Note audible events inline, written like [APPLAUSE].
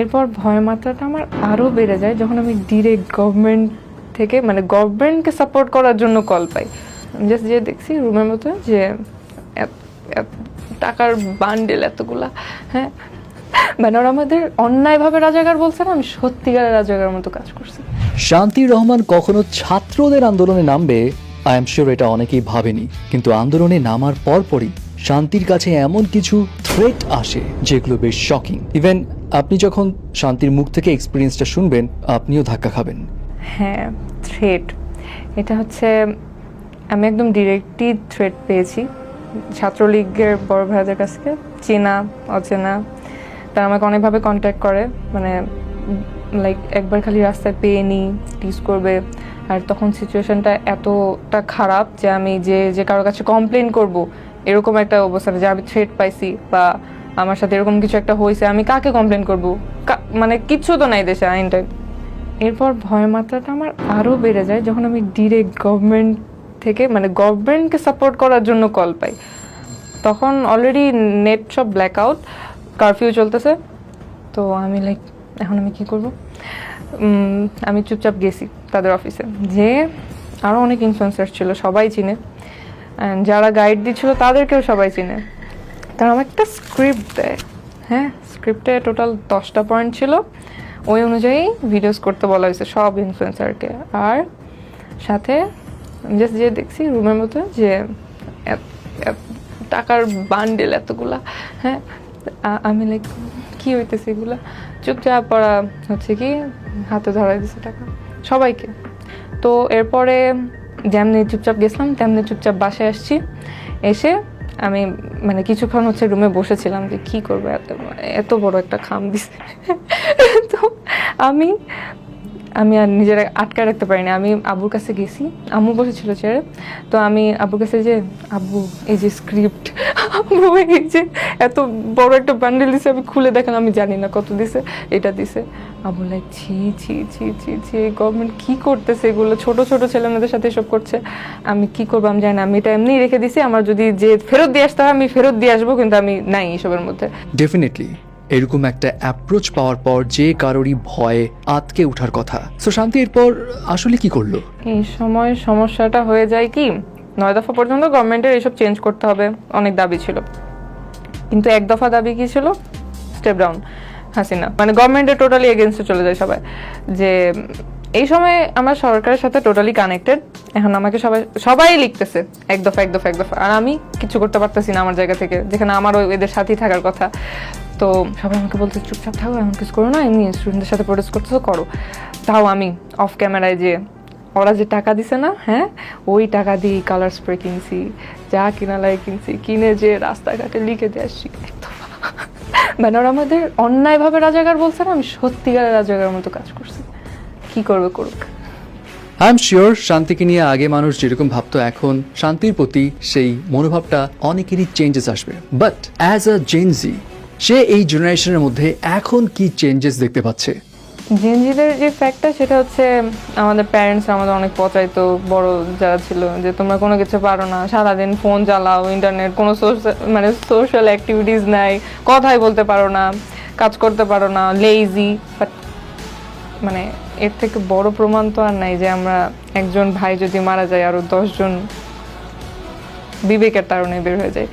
এরপর ভয় মাত্রাটা আমার আরও বেড়ে যায় যখন আমি ডিরেক্ট গভর্নমেন্ট থেকে মানে গভর্নমেন্টকে সাপোর্ট করার জন্য কল পাই। আমি জাস্ট যে দেখছি রুমের মতো যে টাকার বান্ডেল এতগুলা হ্যাঁ? মানে ওরা আমাদের অন্যায়ভাবে রাজাকার বলছে না, আমি সত্যিকারের রাজাকার মতো কাজ করছি। শান্তি রহমান কখনো ছাত্রদের আন্দোলনে নামবে আই এম শিওর এটা অনেকেই ভাবেনি। কিন্তু আন্দোলনে নামার পরপরই শান্তির কাছে এমন কিছু থ্রেট আসে, যেগুলো বেশ শকিং ইভেন আপনি যখন শান্তির মুখ থেকে এক্সপিরিয়েন্সটা শুনবেন, আপনিও ধাক্কা খাবেন। হ্যাঁ থ্রেট এটা হচ্ছে, আমি একদম ডিরেক্টলি থ্রেট পেয়েছি। ছাত্রলীগের বড় ভাইদের কাছ থেকে, চেনা, অচেনা। তারা আমাকে অনেকভাবে কন্ট্যাক্ট করে মানে লাইক একবার খালি রাস্তায় পেয়ে নিই টিজ করবে। আর তখন সিচুয়েশনটা এতটা খারাপ যে আমি যে যে কারোর কাছে কমপ্লেন করব, এরকম একটা অবস্থা যে আমি থ্রেট পাইছি বা আমার সাথে এরকম কিছু একটা হয়েছে আমি কাকে কমপ্লেন করব? মানে কিচ্ছু তো নাই দেশে আইনটা এরপর ভয় মাত্রাটা আমার আরও বেড়ে যায় যখন আমি ডিরেক্ট গভর্নমেন্ট থেকে মানে গভর্নমেন্টকে সাপোর্ট করার জন্য কল পাই। তখন অলরেডি নেট সব ব্ল্যাক আউট কারফিউ চলতেছে। তো আমি লাইক এখন আমি কি করব? আমি চুপচাপ গেছি তাদের অফিসে যে আরও অনেক ইনফ্লুয়েন্সার ছিল, সবাই চিনে। যারা গাইড দিচ্ছিল, তাদেরকেও সবাই চিনে। তারা আমাকে একটা স্ক্রিপ্ট দেয়। হ্যাঁ স্ক্রিপ্টে টোটাল দশটা পয়েন্ট ছিল। ওই অনুযায়ী ভিডিওস করতে বলা হয়েছে সব ইনফ্লুয়েন্সারকে আর সাথে জাস্ট যে দেখছি রুমের মতো যে টাকার বান্ডেল এতগুলা হ্যাঁ আমি লাইক কি হইতেছে এগুলা? চুপচাপ পড়া হচ্ছে কি, হাতে ধরাই দিছে টাকা। সবাইকে। তো এরপরে যেমনি চুপচাপ গেছিলাম, তেমনি চুপচাপ বাসায় আসছি। এসে আমি মানে কিছুক্ষণ হচ্ছে রুমে বসেছিলাম যে কি করব, এত বড় একটা খাম দিছে। [LAUGHS] তো আমি আমি আর নিজের আটকে রাখতে পারিনি। আমি আবুর কাছে গেছি। আম্মু বসেছিল চেয়ারে তো আমি আবুর কাছে যে, আব্বু, এই যে স্ক্রিপ্ট আব্বু এই যে এত বড় একটা বান্ডেল দিছে, আমি খুলে দেখলাম, আমি জানি না কত দিছে, এটা দিছে। আবু লাইক ছি ছি ছি ছি ছি গভর্নমেন্ট কী করতেছে এগুলো? ছোট ছোট ছেলে মেয়েদের সাথে এসব করছে। আমি কি করব আমি জানি না। আমি এটা এমনি রেখে দিছি, আমার যদি যে ফেরত দিয়ে আসতে হয়, আমি ফেরত দিয়ে আসব, কিন্তু আমি নাই এসবের মধ্যে। ডেফিনেটলি এরকম একটা অ্যাপ্রোচ পাওয়ার পর যে কারোরই ভয়ে আতকে ওঠার কথা। সো শান্তি, এরপর আসলে কি করল? এই সময় সমস্যাটা হয়ে যায় কি, নয় দফা পর্যন্ত গভর্নমেন্টের এসব চেঞ্জ করতে হবে, অনেক দাবি ছিল। কিন্তু এক দফা দাবি কি ছিল? Step down Hasina. মানে গভর্নমেন্টের টোটালি এগেনস্টে চলে যায় সবাই। যে এই সময় আমরা সরকারের সাথে টোটালি কানেক্টেড এখন আমাকে সবাই সবাই লিখতেছে, এক দফা এক দফা এক দফা। আর আমি কিছু করতে পারতেছি না আমার জায়গা থেকে, যেখানে আমার ওই এদের সাথেই থাকার কথা। তো সবাই আমাকে বলতে চুপচাপ থাকো, এমন কিছু করো না, এমনি স্টুডেন্টদের সাথে প্রোটেস্ট করতেছো, করো। তাও আমি অফ ক্যামেরায় যে, ওরা যে টাকা দিছে না হ্যাঁ? ওই টাকা দিয়ে কালার স্প্রে কিনছি, যা কিনা লাগে কিনছি, কিনে যে রাস্তাঘাটে লিখে দিয়ে আসছি। একদম মানে আমাদের অন্যায়ভাবে রাজাকার বলছে না, আমি সত্যিকারের রাজাকার মতো কাজ করছি। কি করবে করুক। আই এম শিওর শান্তিকে নিয়ে আগে মানুষ যেরকম ভাবতো এখন শান্তির প্রতি সেই মনোভাবটা অনেকেরই চেঞ্জেস আসবে। But as a Gen Z সে এই জেনারেশনের মধ্যে এখন কি চেঞ্জেস দেখতে পাচ্ছে? জেনজিদের যে ফ্যাক্টটা সেটা হচ্ছে আমাদের প্যারেন্টস আমাদের অনেক পচাইতো বড় যারা ছিল যে তোমরা কোনো কিছু পারো না সারাদিন ফোন চালাও ইন্টারনেট কোনো সোশ্যাল মানে সোশ্যাল অ্যাক্টিভিটিস নাই কথাই বলতে পারো না কাজ করতে পারো না লেইজি বাট মানে এর থেকে বড় প্রমাণ তো আর নাই যে আমরা একজন ভাই যদি মারা যায় আরও দশজন বিবেকের তারণে বের হয়ে যায়।